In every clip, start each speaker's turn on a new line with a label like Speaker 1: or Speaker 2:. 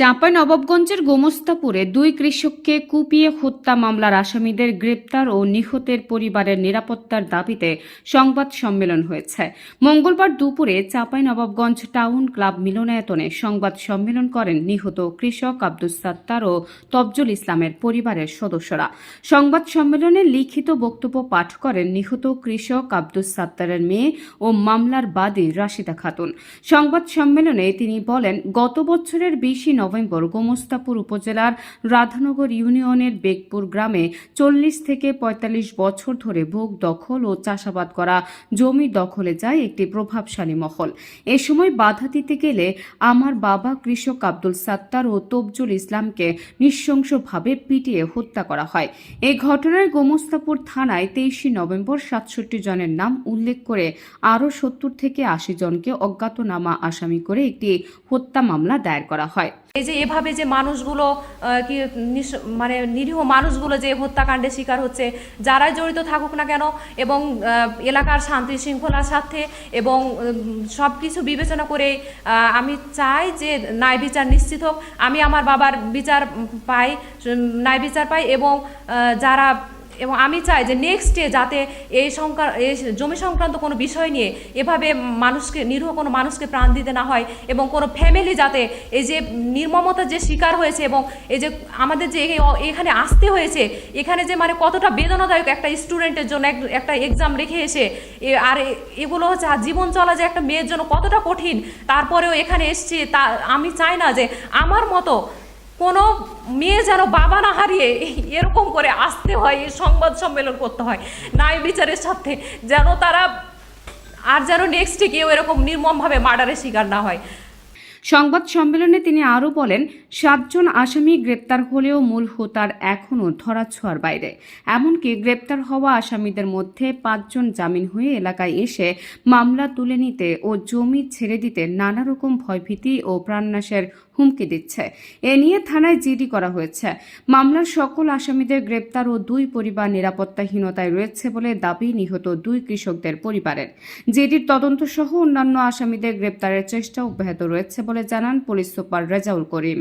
Speaker 1: চাঁপাই নবাবগঞ্জের গোমস্তাপুরে দুই কৃষককে কুপিয়ে হত্যা মামলার আসামিদের গ্রেপ্তার ও নিহতের পরিবারের নিরাপত্তার দাবিতে সংবাদ সম্মেলন হয়েছে। মঙ্গলবার দুপুরে চাঁপাই নবাবগঞ্জ টাউন ক্লাব মিলনায়তনে সংবাদ সম্মেলন করেন নিহত কৃষক আব্দুস সাত্তার ও তবজুল ইসলামের পরিবারের সদস্যরা। সংবাদ সম্মেলনে লিখিত বক্তব্য পাঠ করেন নিহত কৃষক আব্দুস সাত্তারের মেয়ে ও মামলার বাদী রাশিদা খাতুন। সংবাদ সম্মেলনে তিনি বলেন, গত বছরের বিশে গোমস্তাপুর উপজেলার রাধানগর ইউনিয়নের বেগপুর গ্রামে চল্লিশ থেকে পঁয়তাল্লিশ বছর ধরে ভোগ দখল ও চাষাবাদ করা জমি দখলে যায় একটি প্রভাবশালী মহল। এ সময় বাধা দিতে গেলে আমার বাবা কৃষক আব্দুল সাত্তার ও তবজুল ইসলামকে নৃশংসভাবে পিটিয়ে হত্যা করা হয়। এই ঘটনায় গোমস্তাপুর থানায় তেইশে নভেম্বর সাতষট্টি জনের নাম উল্লেখ করে আরও সত্তর থেকে আশি জনকে অজ্ঞাতনামা আসামি করে একটি হত্যা মামলা দায়ের করা হয়।
Speaker 2: এই যে এভাবে যে মানুষগুলো কি মানে নিরীহ মানুষগুলো যে হত্যাকাণ্ডের শিকার হচ্ছে, যারাই জড়িত থাকুক না কেন এবং এলাকার শান্তি শৃঙ্খলার সাথে এবং সব কিছু বিবেচনা করে আমি চাই যে ন্যায় বিচার নিশ্চিত হোক। আমি আমার বাবার বিচার পাই ন্যায় বিচার পাই এবং যারা এবং আমি চাই যে নেক্সট ডে যাতে এই সংক্রা এই জমি সংক্রান্ত কোনো বিষয় নিয়ে এভাবে মানুষকে, নিরীহ কোনো মানুষকে প্রাণ দিতে না হয় এবং কোনো ফ্যামিলি যাতে এই যে নির্মমতার যে শিকার হয়েছে এবং এই যে আমাদের যে এখানে আসতে হয়েছে, এখানে যে মানে কতটা বেদনাদায়ক একটা স্টুডেন্টের জন্য এক- একটা এক্সাম রেখে এসে আর এগুলো হচ্ছে জীবন চলা যে একটা মেয়ের জন্য কতটা কঠিন, তারপরেও এখানে এসছি তা, আমি চাই না যে আমার মতো কোনো মেয়ে যেন বাবা না হারিয়ে এরকম করে আসতে হয়, এই সংবাদ সম্মেলন করতে হয়, ন্যায় বিচারের সাথে যেন তারা আর যেন নেক্সটে কেউ এরকম নির্মমভাবে মার্ডারের শিকার না হয়।
Speaker 1: সংবাদ সম্মেলনে তিনি আরও বলেন, সাতজন আসামি গ্রেপ্তার হলেও মূল হোতার এখনও ধরাছোঁয়ার বাইরে। এমনকি গ্রেপ্তার হওয়া আসামিদের মধ্যে পাঁচজন জামিন হয়ে এলাকায় এসে মামলা তুলে নিতে ও জমি ছেড়ে দিতে নানা রকম ভয়ভীতি ও প্রাণনাশের হুমকি দিচ্ছে। এ নিয়ে থানায় জিডি করা হয়েছে। মামলার সকল আসামিদের গ্রেপ্তার ও দুই পরিবার নিরাপত্তাহীনতায় রয়েছে বলে দাবি নিহত দুই কৃষকদের পরিবারের। জিডির তদন্ত সহ অন্যান্য আসামিদের গ্রেপ্তারের চেষ্টা অব্যাহত রয়েছে বলে জানান পুলিশ সুপার রেজাউল করিম।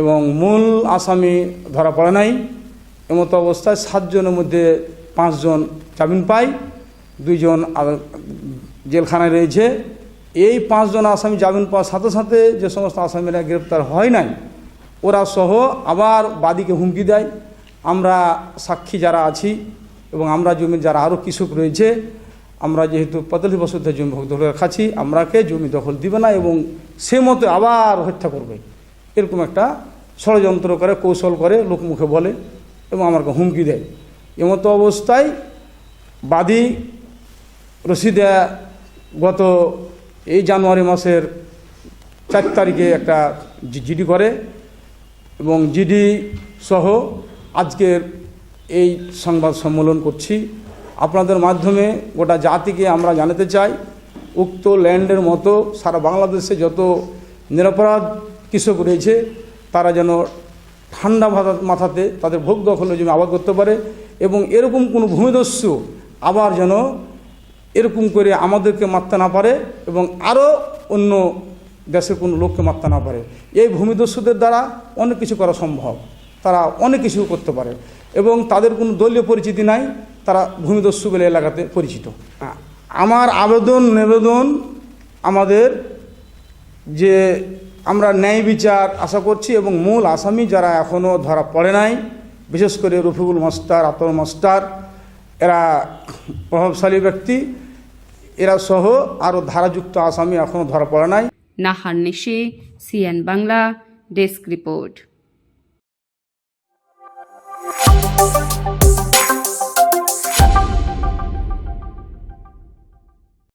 Speaker 3: এবং মূল আসামি ধরা পড়ে নাই। এমতো অবস্থায় সাতজনের মধ্যে পাঁচজন জামিন পায়, দুইজন জেলখানায় রয়েছে। এই পাঁচজন আসামি জামিন পাওয়ার সাথে সাথে যে সমস্ত আসামিরা গ্রেপ্তার হয় নাই, ওরা সহ আবার বাদীকে হুমকি দেয়। আমরা সাক্ষী যারা আছি এবং আমরা জমির যারা আরও কৃষক রয়েছে আমরা যেহেতু পঁয়তাল্লিশ বছর ধরে জমি দখল করে খাচ্ছি, আমরাকে জমি দখল দিবে না এবং সে মতো আবার হত্যা করবে। এরকম একটা ষড়যন্ত্র করে, কৌশল করে লোকমুখে বলে এবং আমাকে হুমকি দেয়। এমতো অবস্থায় বাদী রশিদা গত এই জানুয়ারি মাসের চার তারিখে একটা জিডি করে এবং জিডি সহ আজকের এই সংবাদ সম্মেলন করছি। আপনাদের মাধ্যমে গোটা জাতিকে আমরা জানাতে চাই। উক্ত ল্যান্ডের মতো সারা বাংলাদেশে যত নিরাপরাধ কৃষক রয়েছে, তারা যেন ঠান্ডা মাথা- মাথাতে তাদের ভোগ দখলে জমি আবাদ করতে পারে এবং এরকম কোনো ভূমিদস্যু আবার যেন এরকম করে আমাদেরকে মারতে না পারে এবং আরও অন্য দেশের কোনো লোককে মারতে না পারে। এই ভূমিদস্যুদের দ্বারা অনেক কিছু করা সম্ভব। তারা অনেক কিছু করতে পারে। এবং তাদের কোনো দলীয় পরিচিতি নাই, তারা ভূমিদস্যু বলে এলাকাতে পরিচিত। আমার আবেদন, নিবেদন আমাদের যে আমরা ন্যায় বিচার আশা করছি এবং মূল আসামি যারা এখনও ধরা পড়ে নাই, বিশেষ করে রফিকুল মাস্টার আতর মাস্টার, এরা প্রভাবশালী ব্যক্তি, এরা সহ আরও ধারাযুক্ত আসামি এখনও ধরা পড়ে নাই।
Speaker 1: Nahar Nishi, CN Bangla, desk report. you